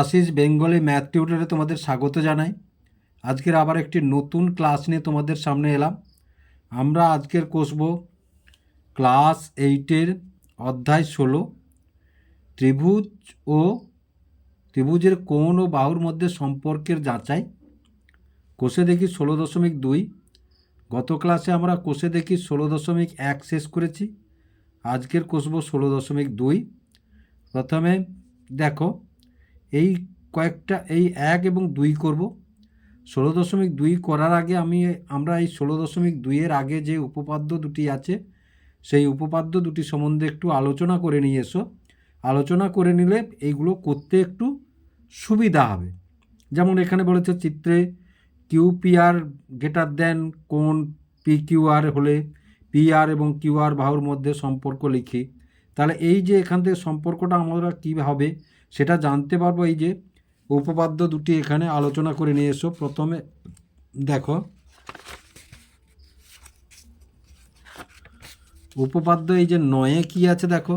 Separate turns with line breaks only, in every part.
Ashis Bengali math টিউটরে তোমাদের স্বাগত জানাই। আজকের আবার একটি নতুন ক্লাস নিয়ে তোমাদের সামনে এলাম। আমরা আজকের কষব ক্লাস এইটের অধ্যায় ষোলো। ত্রিভুজ ও ত্রিভুজের কোণ ও বাহুর মধ্যে সম্পর্কের যাচাই। কোষে দেখি ষোলো দশমিক দুই। গত ক্লাসে আমরা কোষে দেখি ষোলো দশমিক এক শেষ করেছি। আজকের কষব ষোলো দশমিক দুই। প্রথমে দেখো এই কয়েকটা, এই এক এবং দুই করব। ষোলো দশমিক দুই করার আগে আমি, আমরা এই ষোলো দশমিক দুইয়ের আগে যে উপপাদ্য দুটি আছে, সেই উপপাদ্য দুটি সম্বন্ধে একটু আলোচনা করে নিয়ে এসো। আলোচনা করে নিলে এইগুলো করতে একটু সুবিধা হবে। যেমন এখানে বলেছে চিত্রে কিউ কিউপিআর গ্রেটার দেন কোন পি কিউআর হলে পিআর এবং কিউআর বাহুর মধ্যে সম্পর্ক লিখি। তাহলে এই যে এখান থেকে সম্পর্কটা আমরা কী হবে সেটা জানতে পারব এই যে উপপাদ্য দুটি এখানে আলোচনা করে নিয়ে এসো। প্রথমে দেখো, উপপাদ্য এই যে নয়ে কি আছে দেখো।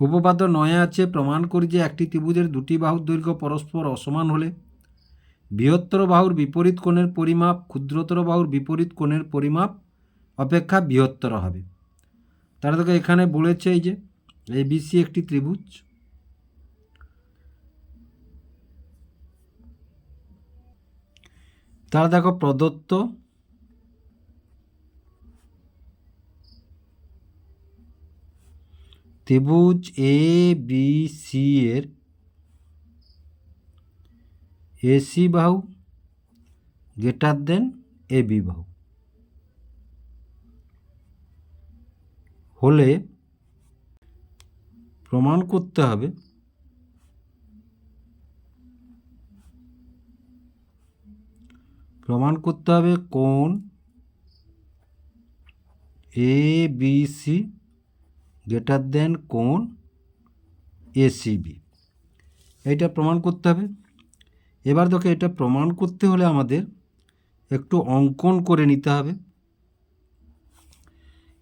উপপাদ্য নয়ে আছে, প্রমাণ করি যে একটি ত্রিভুজের দুটি বাহুর দৈর্ঘ্য পরস্পর অসমান হলে, বৃহত্তর বাহুর বিপরীত কোণের পরিমাপ ক্ষুদ্রতর বাহুর বিপরীত কোণের পরিমাপ অপেক্ষা বৃহত্তর হবে। তারা তোকে এখানে বলেছে এই যে এবিসি একটি ত্রিভুজ। তারা দেখো প্রদত্ত। ত্রিভুজ এ, বি, সি এর এসি বাহু গ্রেটার দেন এ বি বাহু। হলে প্রমাণ করতে হবে। প্রমাণ করতে হবে কোন A B C greater than কোন এসিবি এইটা প্রমাণ করতে হবে। এবার দেখো এটা প্রমাণ করতে হলে আমাদের একটু অঙ্কন করে নিতে হবে।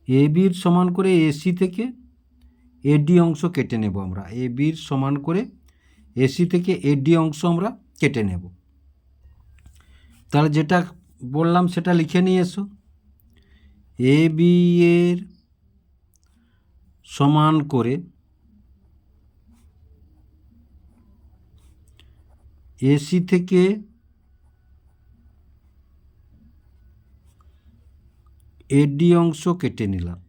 এ বির সমান করে এসি থেকে এডি অংশ কেটে নেব আমরা। এ বির সমান করে এসি থেকে এডি অংশ আমরা কেটে নেব। তাহলে যেটা বললাম সেটা লিখে নিয়ে এসো। এ বি এর সমান করে এসি থেকে এডি অংশ কেটে নিলাম।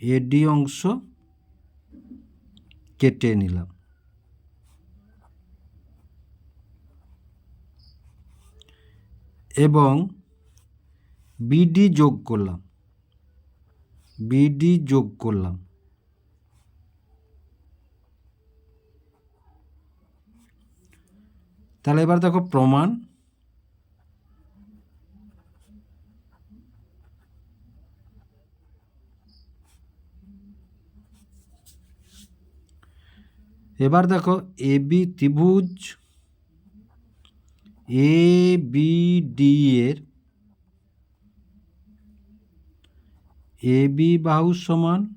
এডি অংশ কেটে নিলাম। এবং বিডি যোগ করলাম। বিডি যোগ করলাম। তাহলে এবার দেখো প্রমাণ। এবার দেখো এ বি ত্রিভুজ এ বি ডি এর এ বি বাহু সমান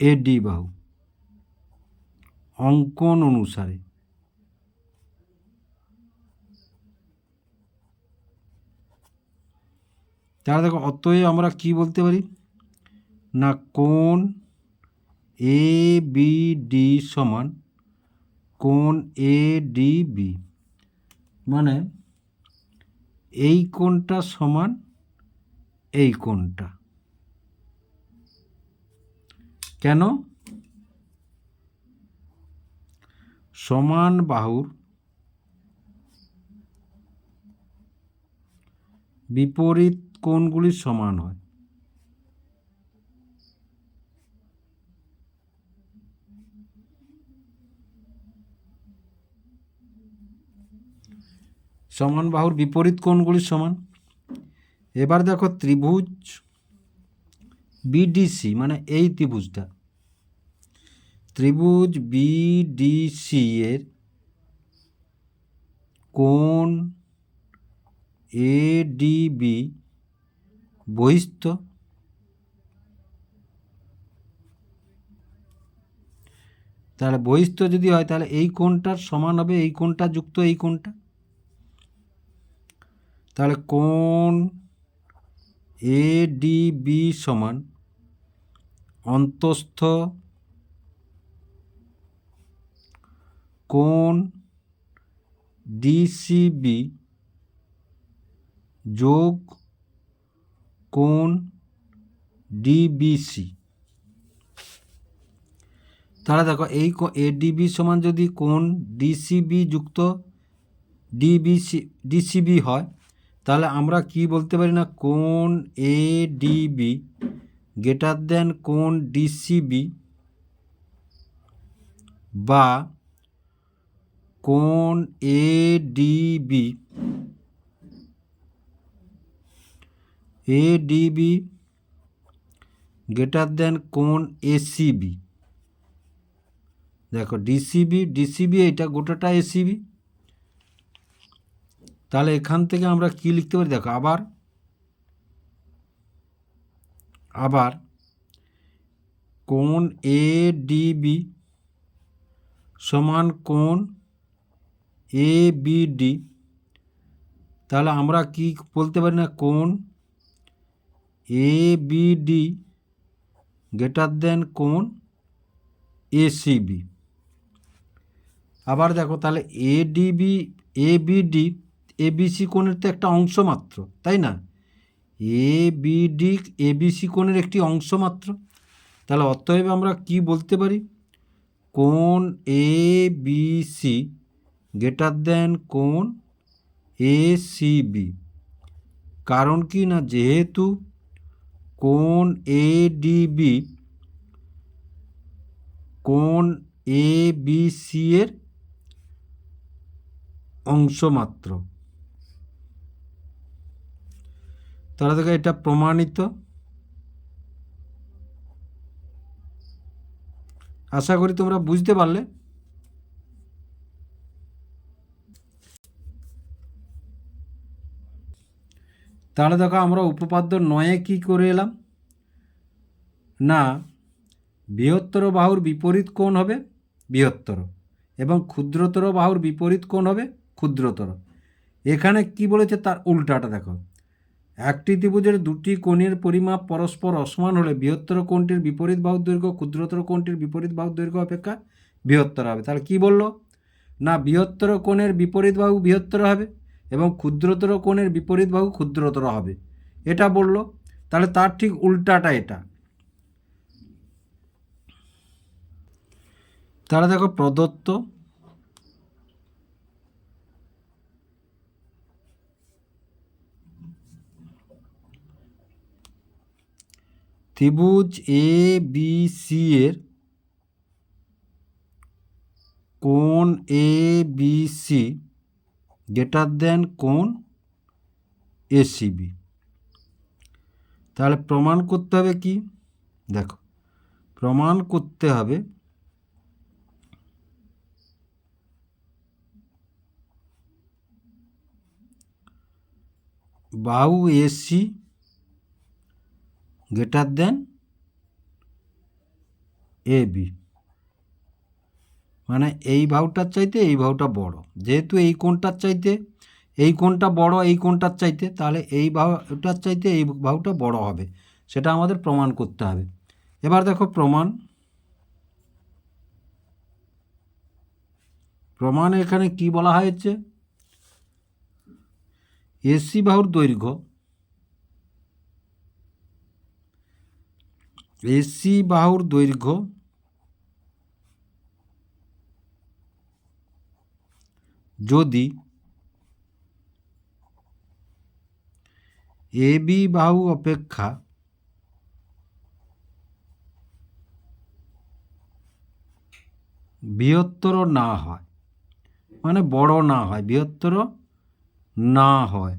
এ ডি বাহু। অঙ্কন অনুসারে। তাহলে দেখো অতএব আমরা কি বলতে পারি? না কোন এ বি ডি সমান কোন এ ডি বি মানে এই কোণটা সমান এই কোণটা। কেন? সমান বাহুর বিপরীত কোণগুলি সমান হয়। সমান বাহুর বিপরীত কোণগুলি সমান। এবার দেখো ত্রিভুজ বিডিসি মানে এই ত্রিভুজটা। ত্রিভুজ বিডিসি এর কোণ এডিবি বহিস্থ। তাহলে বহিস্থ যদি হয়, তাহলে এই কোণটার সমান হবে, এই কোণটা যুক্ত, এই কোণটা। তাহলে কোণ এ ডি বি সমান অন্তস্থ কোণ ডিসিবি যোগ কোণ ডিবিসি তাহলে দেখো এই এডিবি সমান যদি কোন ডিসিবি যুক্ত ডিবিসি ডিসিবি হয়, তাহলে আমরা কি বলতে পারি না কোন এ ডিবি গ্রেটার দেন কোন ডিসিবি বা কোন A DB A DB greater than কোন এসিবি দেখো ডিসিবি ডিসিবি এটা গোটাটা এসিবি তাহলে এখান থেকে আমরা কি লিখতে পারি? দেখো, আবার আবার কোণ এ ডিবি সমান কোণ এ বিডি তাহলে আমরা কি বলতে পারি না? কোণ এ বিডি গ্রেটার দেন কোণ এসিবি আবার দেখো তাহলে এডিবি এবিডি এবিসি কোণের তো একটা অংশ মাত্র, তাই না? এ এবিসি কোণের একটি অংশ মাত্র। তাহলে অতএব আমরা কি বলতে পারি? কোণ এ বিসি গ্রেটার দেন কোণ এ সিবি কারণ কি না? যেহেতু কোণ এ ডিবি কোণ এ বি সি এর অংশ মাত্র তাহলে দেখো এটা প্রমাণিত। আশা করি তোমরা বুঝতে পারলে। তাহলে দেখো আমরা উপপাদ্য নয়ে কি করে এলাম? না, বৃহত্তর বাহুর বিপরীত কোণ হবে বৃহত্তর এবং ক্ষুদ্রতর বাহুর বিপরীত কোণ হবে ক্ষুদ্রতর। এখানে কি বলেছে তার উল্টাটা দেখো। একটি ত্রিভুজের দুটি কোণের পরিমাপ পরস্পর অসমান হলে বৃহত্তর কোণটির বিপরীত বাহুর দৈর্ঘ্য, ক্ষুদ্রতর কোণটির বিপরীত বাহুর দৈর্ঘ্য অপেক্ষা বৃহত্তর হবে। তাহলে কি বলল? না, বৃহত্তর কোণের বিপরীত বাহু বৃহত্তর হবে এবং ক্ষুদ্রতর কোণের বিপরীত বাহু ক্ষুদ্রতর হবে। এটা বলল। তাহলে তার ঠিক উল্টাটা এটা। তাহলে দেখো প্রদত্ত ত্রিভুজ এ বি সি এর কোণ A B C greater than কোণ এসিবি তাহলে প্রমাণ করতে হবে কি? দেখো, প্রমাণ করতে হবে বাহু AC greater than A B মানে এই ভাউটার চাইতে এই ভাউটা বড়। যেহেতু এই কোণটার চাইতে, এই কোণটা বড়, এই কোণটার চাইতে, তাহলে এই ভাউটার চাইতে এই ভাউটা বড় হবে। সেটা আমাদের প্রমাণ করতে হবে। এবার দেখো প্রমাণ। প্রমাণ এখানে কি বলা হয়েছে? এসি বাহুর দৈর্ঘ্য এসি বাহুর দৈর্ঘ্য যদি এবি বাহু অপেক্ষা বৃহত্তর না হয় মানে বড় না হয়, বৃহত্তর না হয়।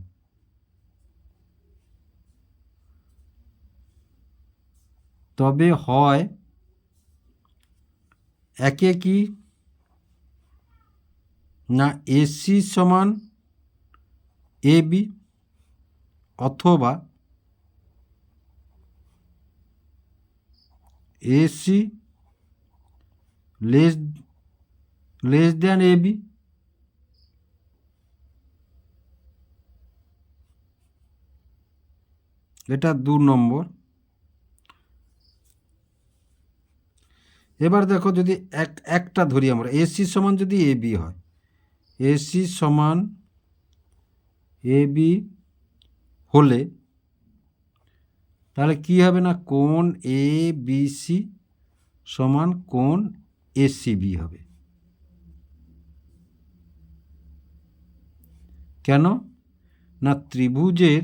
তবে হয় একে কি? না এসি সমান এ বি অথবা AC less less than A B এটা দু নম্বর। এবার দেখো যদি এক, একটা ধরি আমরা এসি সমান যদি এ বি হয় এসি সমান এ বি হলে তাহলে কি হবে না? কোন এ বি সি সমান কোণ এসিবি হবে। কেন? না ত্রিভুজের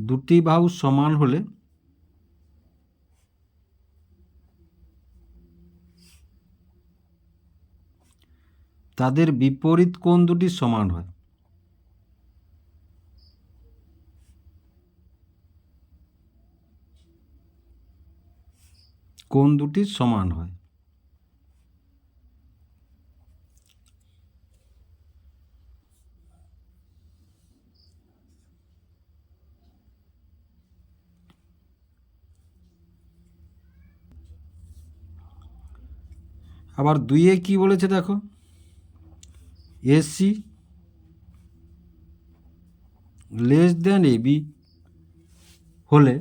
দুটি বাহু সমান হলে তাদের বিপরীত কোণ দুটি সমান হয়? কোণ দুটি সমান হয়? আবার দুইয়ে কি বলেছে দেখো? এসি লেস দেন এবি হলে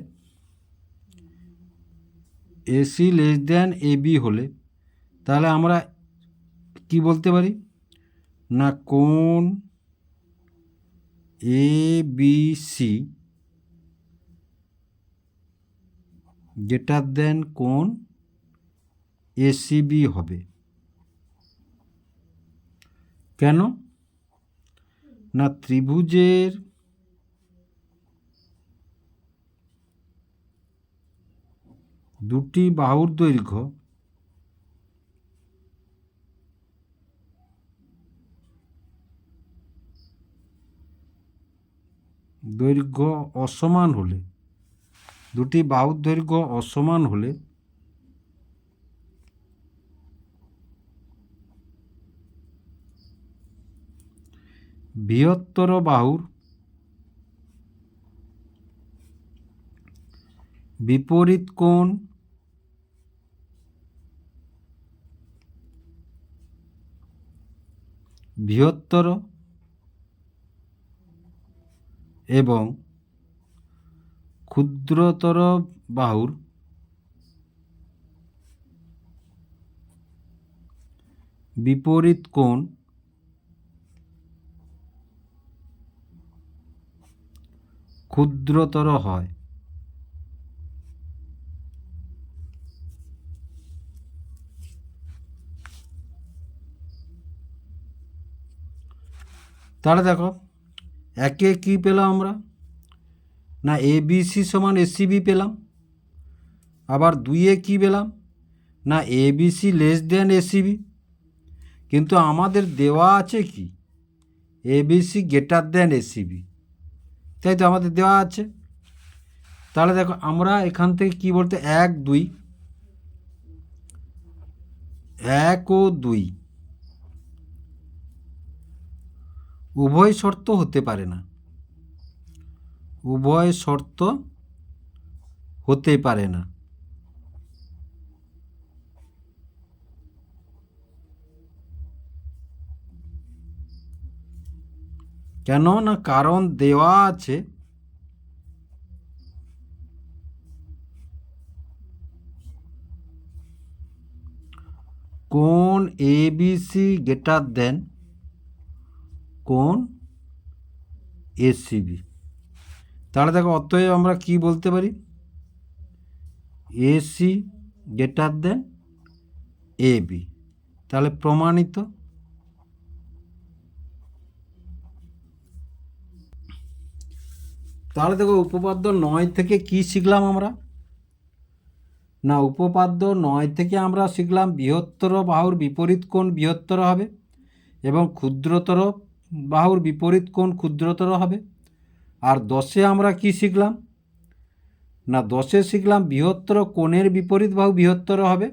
এসি লেস দেন এবি হলে, তাহলে আমরা কি বলতে পারি? না কোন এ বি সি যেটা দেন কোন এসিবি হবে। কেন? না ত্রিভুজের দুটি বাহুর দৈর্ঘ্য দৈর্ঘ্য অসমান হলে দুটি বাহুর দৈর্ঘ্য অসমান হলে বৃহত্তর বাহুর বিপরীত কোণ বৃহত্তর এবং ক্ষুদ্রতর বাহুর বিপরীত কোণ ক্ষুদ্রতর হয়। তাহলে দেখো, একে কি পেলাম আমরা? না, এ, বি, সি সমান এসিবি পেলাম। আবার দুইয়ে কি পেলাম? না, A, B, C less than ACB কিন্তু আমাদের দেওয়া আছে কি? A, B, C greater than ACB তাই তো আমাদের দেওয়া আছে। তাহলে দেখো আমরা এখান থেকে কি বলতে, এক, দুই। এক ও দুই। উভয় শর্ত হতে পারে না। উভয় শর্ত হতে পারে না। কেন না কারণ দেওয়া আছে কোন এ গ্রেটার দেন কোন এসিবি তাহলে দেখো, অতএব আমরা কি বলতে পারি? AC greater than A B তাহলে প্রমাণিত তাহলে দেখো উপপাদ্য নয় থেকে কি শিখলাম আমরা? না, উপপাদ্য নয় থেকে আমরা শিখলাম বৃহত্তর বাহুর বিপরীত কোণ বৃহত্তর হবে এবং ক্ষুদ্রতর বাহুর বিপরীত কোণ ক্ষুদ্রতর হবে। আর দশে আমরা কি শিখলাম? না, দশে শিখলাম বৃহত্তর কোণের বিপরীত বাহু বৃহত্তর হবে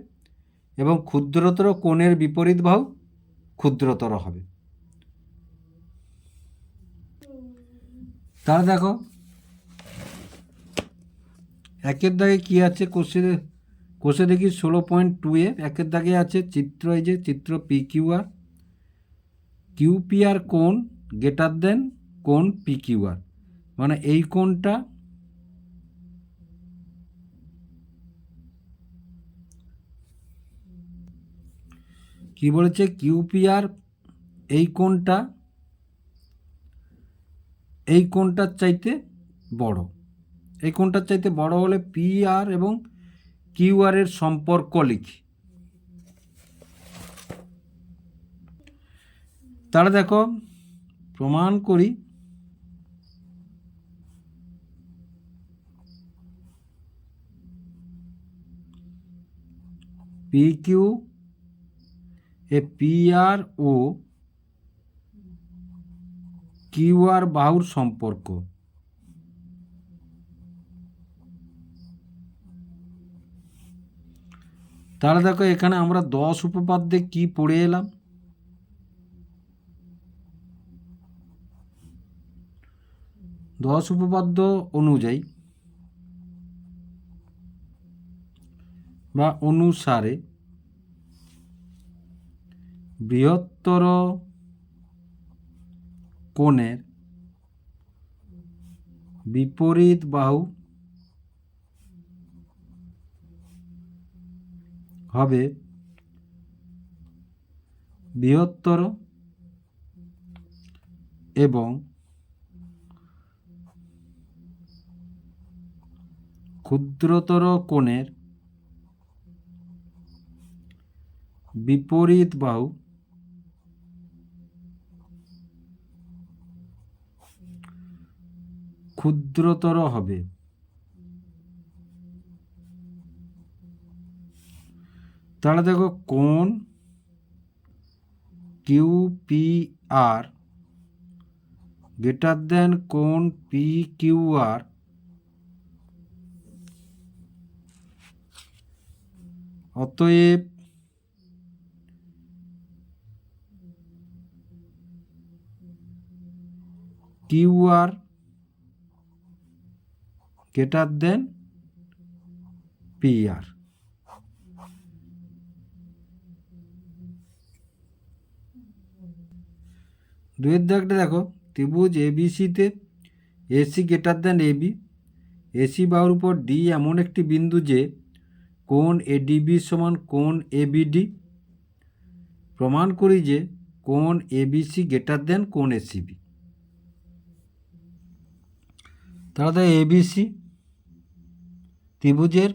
এবং ক্ষুদ্রতর কোণের বিপরীত বাহু ক্ষুদ্রতর হবে। তাহলে দেখো একের দাগে কি আছে কোষে কোষে দেখি ষোলো পয়েন্ট টু এ, একের দাগে আছে চিত্র এই যে, চিত্র পি কিউ আর কিউপিআর কোণ গেটার দেন কোণ পি কিউ আর মানে এই কোণটা কি বলেছে? কিউপিআর এই কোণটা, এই কোণটার চাইতে বড়। এই কোণটার চাইতে বড় হলে পি আর এবং কিউ আর এর সম্পর্ক লিখি। তাহলে দেখো, প্রমাণ করি। পি কিউ এ পি আর ও কিউ আর বাহুর সম্পর্ক। তাহলে দেখো এখানে আমরা দশ উপপাদ্যে কি পড়ে এলাম? দশ উপপাদ্য অনুযায়ী বা অনুসারে বৃহত্তর কোণের বিপরীত বাহু হবে। বৃহত্তর এবং ক্ষুদ্রতর কোণের বিপরীত বাহু ক্ষুদ্রতর হবে। তাহলে দেখো কোন Q P R greater than কোন পি কিউ আর অতএব Q R greater than P R. দুয়ের দাগটা দেখো। ত্রিভুজ এবিসিতে AC greater than AB AC বাহুর উপর ডি এমন একটি বিন্দু যে কোণ এডিবি সমান কোণ এবিডি প্রমাণ করি যে কোণ এবিসি গ্রেটার দেন কোণ এসিবি তাহলে এবিসি ত্রিভুজের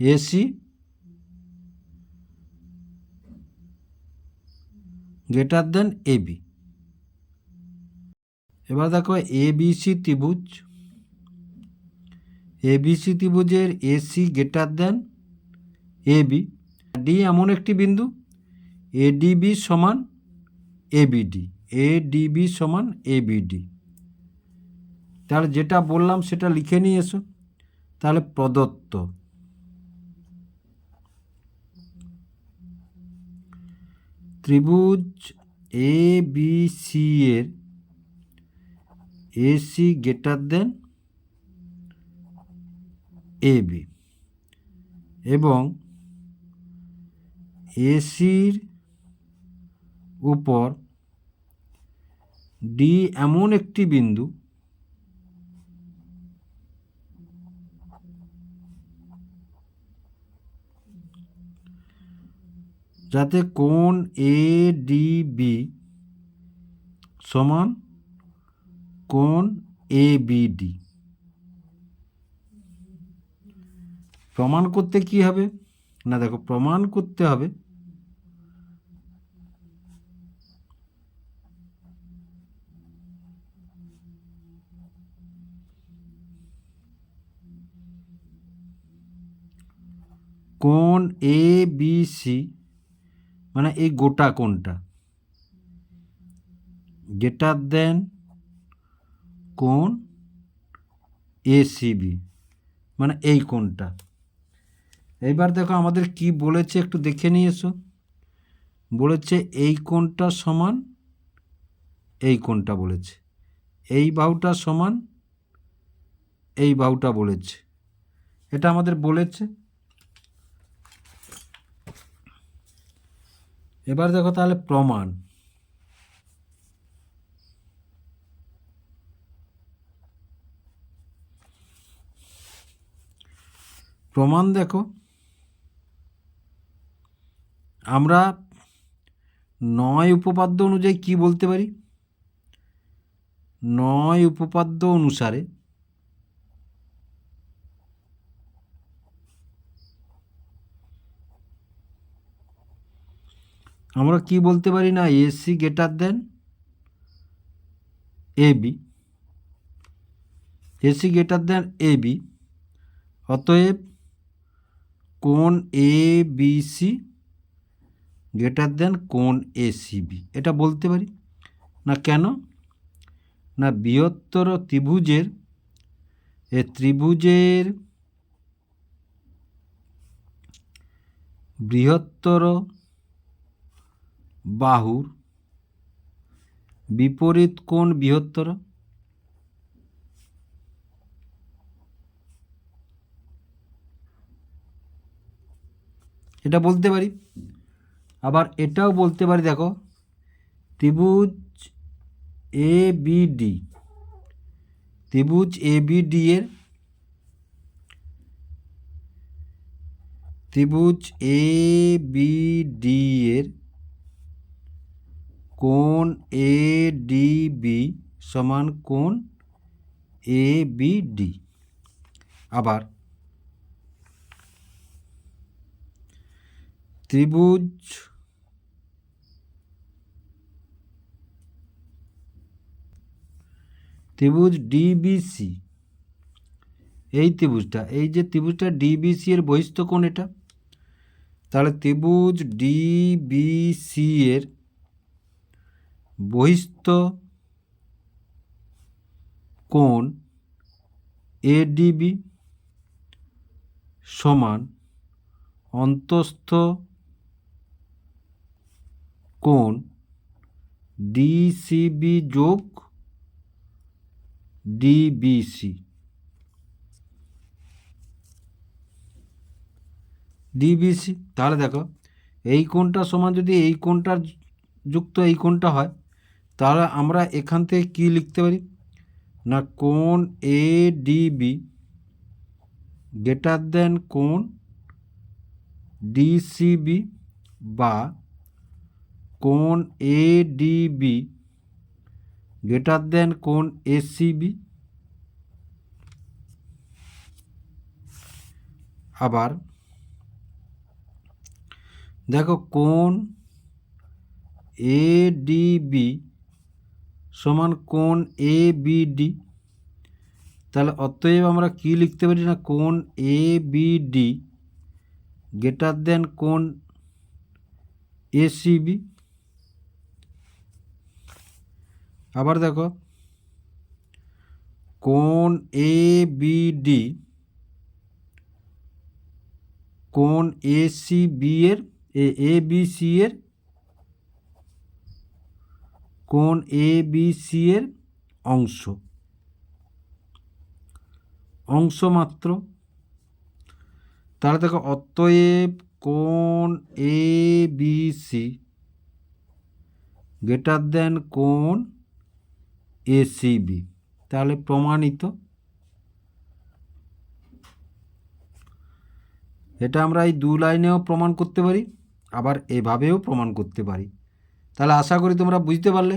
এসি গ্রেটার দেন এবি এবার দেখো এবিসি ত্রিভুজ। এবিসি ত্রিভুজের AC greater than AB D এমন একটি বিন্দু। এডিবি সমান এবিডি এডিবি সমান এবিডি তাহলে যেটা বললাম সেটা লিখে নিয়ে এসো। তাহলে প্রদত্ত। ত্রিভুজ এ বি সি এর এসি গ্রেটার দেন এবি এবং এসির উপর ডি এমন একটি বিন্দু যাতে কোণ এ ডি বি সমান কোণ এ বি ডি প্রমাণ করতে কি হবে? না, দেখো, প্রমাণ করতে হবে। কোন এ বি সি মানে এই গোটা কোনটা গ্রেটার দেন কোণ এসিবি মানে এই কোণটা। এইবার দেখো আমাদের কি বলেছে, একটু দেখে নিয়ে এসো। বলেছে এই কোণটা সমান, এই কোণটা বলেছে। এই বাহুটা সমান, এই বাহুটা বলেছে। এটা আমাদের বলেছে। এবার দেখো তাহলে প্রমাণ। প্রমাণ দেখো। আমরা নয় উপপাদ্য অনুযায়ী কি বলতে পারি? নয় উপপাদ্য অনুসারে আমরা কি বলতে পারি না? AC greater than A B AC greater than A B অতএব কোন A B C greater than কোন এ সি বি এটা বলতে পারি? না কেন? না বৃহত্তর ত্রিভুজের, এ ত্রিভুজের বৃহত্তর বাহুর বিপরীত কোণ বৃহত্তর? এটা বলতে পারি? আবার এটাও বলতে পারি, দেখো। ত্রিভুজ এ বি ডি। ত্রিভুজ এ বি ডি এর ত্রিভুজ এ বি ডি এর কোণ এ ডি বি সমান কোণ এ বি ডি। আবার ত্রিভুজ ত্রিভুজ ডিবিসি। এই ত্রিভুজটা, এই যে ত্রিভুজটা ডিবিসি এর বহিস্থ কোণ এটা, তাহলে ত্রিভুজ ডিবিসি এর বহিস্থ কোণ এডিবি সমান অন্তস্থ কোণ ডিসিবি যোগ ডিবিসি ডিবিসি তাহলে দেখো, এই কোণটা সমান যদি এই কোণটার যুক্ত এই কোণটা হয়, তাহলে আমরা এখান থেকে কী লিখতে পারি? না, কোণ এ ডিবি গ্রেটার দেন কোণ ডিসিবি বা কোণ এ ডিবি গ্রেটার দেন কোণ এসিবি আবার দেখো কোন এ ডিবি সমান কোন এ বিডি তাহলে অতএব আমরা কি লিখতে পারি না? কোন এ বিডি গ্রেটার দেন কোণ এসিবি আবার দেখো। কোন এ বি ডি কোন এ সি বি এর, এ বি সি এর। কোন এ বি সি এর অংশ। অংশ মাত্র। তাহলে দেখো, অতএব কোন A B C greater than কোণ এ সি বি তাহলে প্রমাণিত। এটা আমরা এই দু লাইনেও প্রমাণ করতে পারি, আবার এভাবেও প্রমাণ করতে পারি। তাহলে আশা করি তোমরা বুঝতে পারলে।